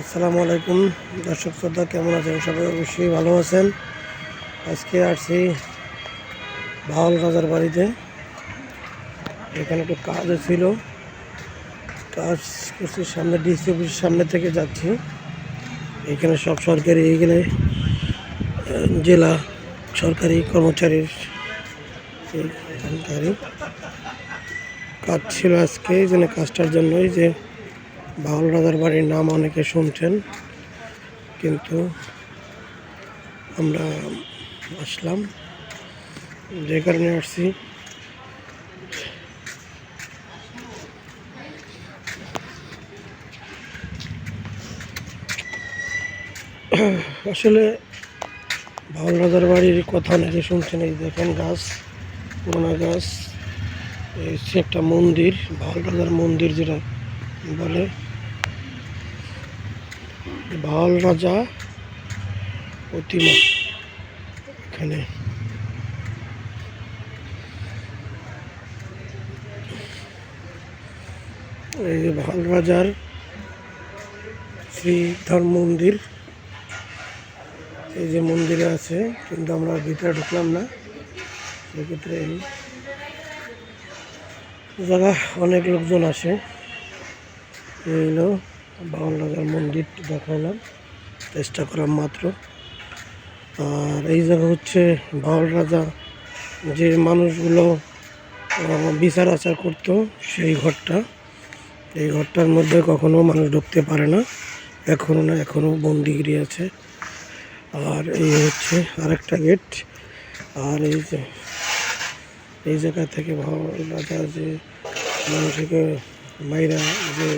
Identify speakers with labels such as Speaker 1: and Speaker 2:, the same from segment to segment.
Speaker 1: আসসালামু আলাইকুম। দর্শক শ্রদ্ধা কেমন আছেন? সবাই অবশ্যই ভালো আছেন। আজকে আসছি ভাওয়াল রাজার বাড়িতে। এখানে একটু কাজও ছিল। কাজ করছি সামনে ডিসি অফিসের সামনে থেকে যাচ্ছি। এখানে সব সরকারি, এখানে জেলা সরকারি কর্মচারীর কাজ ছিল আজকে। জন্য কাজটার জন্যই যে বাউল রাজার বাড়ির নাম অনেকে শুনছেন, কিন্তু আমরা আসলাম। যে কারণে আসছি। আসলে বাউল রাজার বাড়ির কথা অনেকে শুনছেন, এই দেখেন গাছ, পুরোনো গাছ, এই একটা মন্দির বাউল রাজার মন্দির যেটা বলে। ভাওয়াল রাজা প্রতিমা এখানে। এই যে ভাওয়াল রাজার শ্রীধর মন্দির, এই যে মন্দিরে আছে, কিন্তু আমরা ভিতরে ঢুকলাম না। সেক্ষেত্রে এই জায়গা অনেক লোকজন আসে। এই হলো বাউল রাজার মন্দির দেখালাম, চেষ্টা করার মাত্র। আর এই জায়গা হচ্ছে বাউল রাজা যে মানুষগুলো বিচার আচার করতো সেই ঘরটা। এই ঘরটার মধ্যে কখনো মানুষ ঢুকতে পারে না এখনও না এখনও বন্দিগিরি আছে। আর এই হচ্ছে আরেকটা গেট। আর এই যে, এই জায়গা থেকে বাউল রাজা যে মানুষকে মাইরা যে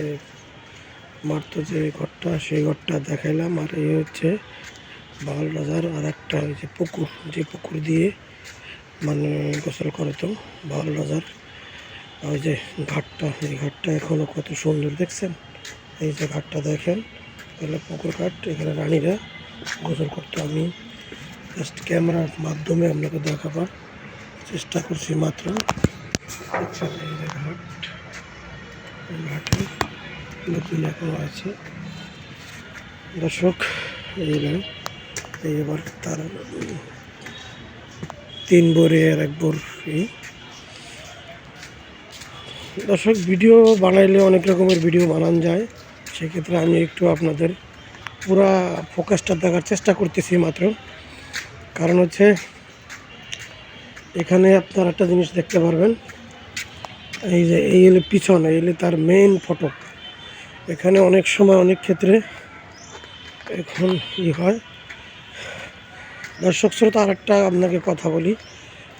Speaker 1: মারতো যে ঘরটা, সেই ঘরটা দেখাইলাম। আর এই হচ্ছে বাউল রাজার আর একটা যে পুকুর যে পুকুর দিয়ে মানে গোসল করে তো বাউল রাজার ওই যে ঘাটটা, এই ঘাটটা এখনও কত সুন্দর, দেখছেন? এই যে ঘাটটা দেখেন এগুলো পুকুর ঘাট, এখানে রানীরা গোসল করতো। আমি জাস্ট ক্যামেরার মাধ্যমে আপনাকে দেখাবার চেষ্টা করছি মাত্র। যে ঘাট ঘাটে নতুন এখনও আছে। দর্শক, এই এবার তার, তিন বোরে আর এক বোর এই। দর্শক, ভিডিও বানাইলে অনেক রকমের ভিডিও বানান যায়। সেক্ষেত্রে আমি একটু আপনাদের পুরা ফোকাসটা দেখার চেষ্টা করতেছি মাত্র। কারণ হচ্ছে, এখানে আপনার একটা জিনিস দেখতে পারবেন। এই যে, এই এলে পিছন এলে তার মেইন ফটো এখানে অনেক সময় অনেক ক্ষেত্রে এখন ই হয়। দর্শক শ্রোতা আর একটা আপনাকে কথা বলি।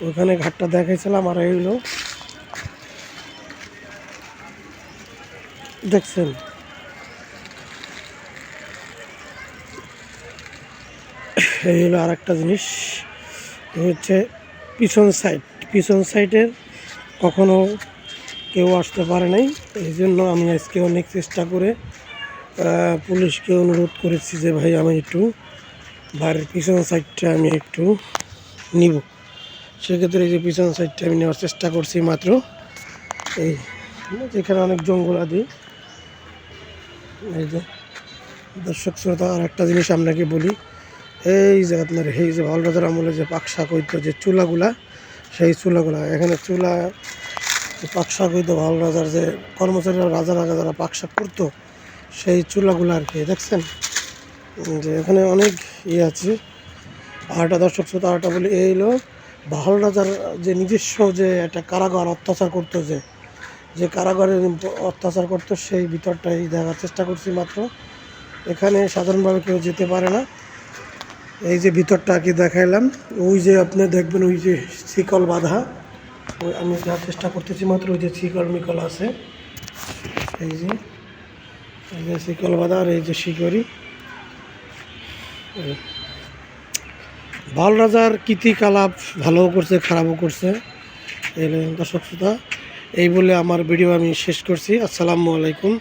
Speaker 1: ওখানে ঘাটটা দেখাইছিলাম, আর এইগুলো দেখছেন? এই হলো আর একটা জিনিস হচ্ছে পিছন সাইড পিছন সাইডের কখনো কেউ আসতে পারে নাই। এই জন্য আমি আজকে অনেক চেষ্টা করে পুলিশকে অনুরোধ করেছি যে, ভাই, আমি একটু বাড়ির পিছন সাইডটা আমি একটু নিব। সেক্ষেত্রে এই যে পিছন সাইডটা আমি নেওয়ার চেষ্টা করছি মাত্র। এই যেখানে অনেক জঙ্গল আদি এই যে দর্শক শ্রোতা, আর একটা জিনিস আপনাকে বলি, এই যে আপনার, এই যে ভালবাজার আমলে যে পাকশা কইতো যে চুলাগুলা, সেই চুলাগুলা, এখানে চুলা পাকশাক হইতো ভালো রাজার যে কর্মচারীরা রাজা রাজা যারা পাকশাক করতো, সেই চুলাগুলো আর কি, দেখছেন? যে এখানে অনেক ইয়ে আছে। আরেকটা দর্শক শ্রোতা, আরেকটা বলি, এই হলো বাহল রাজার যে নিজস্ব যে একটা কারাগার অত্যাচার করতো যে যে কারাগারে অত্যাচার করতো, সেই ভিতরটাই দেখার চেষ্টা করছি মাত্র। এখানে সাধারণভাবে কেউ যেতে পারে না। এই যে ভিতরটা আর কি দেখাইলাম, ওই যে আপনি দেখবেন ওই যে শিকল বাঁধা। আমি যা চেষ্টা করতেছি মাত্র ওই যে শিকল মিকল আছে। এই যে এই যে শিকল বাঁধা আর এই যে শিকড়ি। বাল রাজার কীর্তিকলাপ ভালোও করছে, খারাপও করছে। এই দর্শক শ্রোতা, এই বলে আমার ভিডিও আমি শেষ করছি। আসসালামু আলাইকুম।